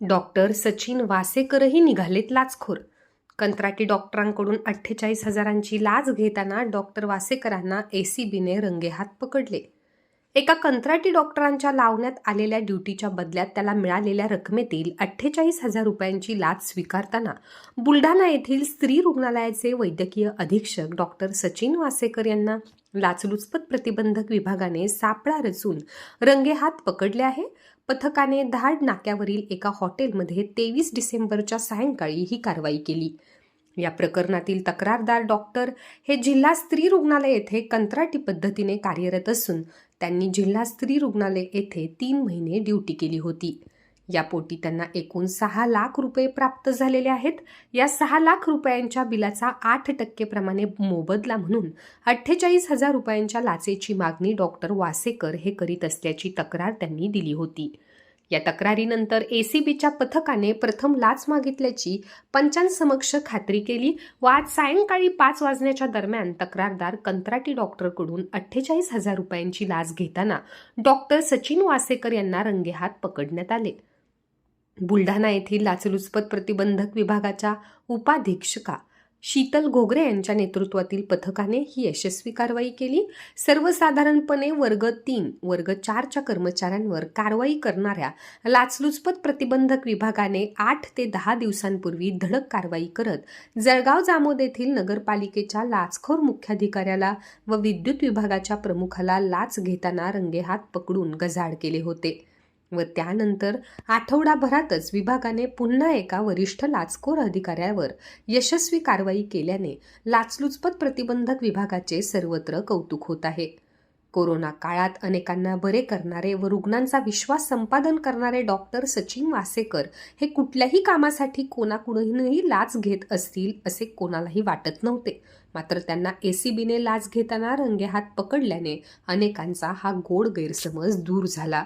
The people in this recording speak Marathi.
डॉक्टर सचिन वासेकरही निघालेत लाचखोर. कंत्राटी डॉक्टरांकडून अठ्ठेचाळीस हजारांची लाच घेताना डॉक्टर वासेकरांना एसीबीने रंगेहात पकडले. एका कंत्राटी डॉक्टरांच्या लावण्यात आलेल्या ड्युटीच्या बदल्यात त्याला मिळालेल्या रकमेतील अठ्ठेचाळीस हजार रुपयांची लाच स्वीकारताना बुलढाणा येथील स्त्री रुग्णालयाचे वैद्यकीय अधीक्षक डॉक्टर सचिन वासेकर यांना लाचलुचपत प्रतिबंधक विभागाने सापळा रचून रंगेहात पकडले आहे. पथकाने धाड नाक्यावरील एका हॉटेलमध्ये तेवीस डिसेंबरच्या सायंकाळी ही कारवाई केली. या प्रकरणातील तक्रारदार डॉक्टर हे जिल्हा स्त्री रुग्णालय येथे कंत्राटी पद्धतीने कार्यरत असून त्यांनी जिल्हा स्त्री रुग्णालय येथे तीन महिने ड्युटी केली होती. यापोटी त्यांना एकूण सहा लाख रुपये प्राप्त झालेले आहेत. या सहा लाख रुपयांच्या बिलाचा आठ टक्के प्रमाणे मोबदला म्हणून अठ्ठेचाळीस हजार रुपयांच्या लाचेची मागणी डॉक्टर वासेकर हे करीत असल्याची तक्रार त्यांनी दिली होती. या तक्रारीनंतर ए सी बीच्या पथकाने प्रथम लाच मागितल्याची पंचांसमक्ष खात्री केली. व आज सायंकाळी पाच वाजण्याच्या दरम्यान तक्रारदार कंत्राटी डॉक्टरकडून अठ्ठेचाळीस हजार रुपयांची लाच घेताना डॉक्टर सचिन वासेकर यांना रंगेहात पकडण्यात आले. बुलढाणा येथील लाचलुचपत प्रतिबंधक विभागाच्या उपाधीक्षका शीतल घोगरे यांच्या नेतृत्वातील पथकाने ही यशस्वी कारवाई केली. सर्वसाधारणपणे वर्ग तीन वर्ग चारच्या कर्मचाऱ्यांवर कारवाई करणाऱ्या लाचलुचपत प्रतिबंधक विभागाने आठ ते दहा दिवसांपूर्वी धडक कारवाई करत जळगाव जामोद येथील नगरपालिकेच्या लाचखोर मुख्याधिकाऱ्याला व विद्युत विभागाच्या प्रमुखाला लाच घेताना रंगेहात पकडून गजाड केले होते. व त्यानंतर आठवडाभरातच विभागाने पुन्हा एका वरिष्ठ लाचखोर अधिकाऱ्यावर यशस्वी कारवाई केल्याने लाचलुचपत प्रतिबंधक विभागाचे सर्वत्र कौतुक होत आहे. कोरोना काळात अनेकांना बरे करणारे व रुग्णांचा विश्वास संपादन करणारे डॉक्टर सचिन वासेकर हे कुठल्याही कामासाठी कोणाकडूनही लाच घेत असतील असे कोणालाही वाटत नव्हते. मात्र त्यांना एसीबीने लाच घेताना रंगेहात पकडल्याने अनेकांचा हा गोड गैरसमज दूर झाला.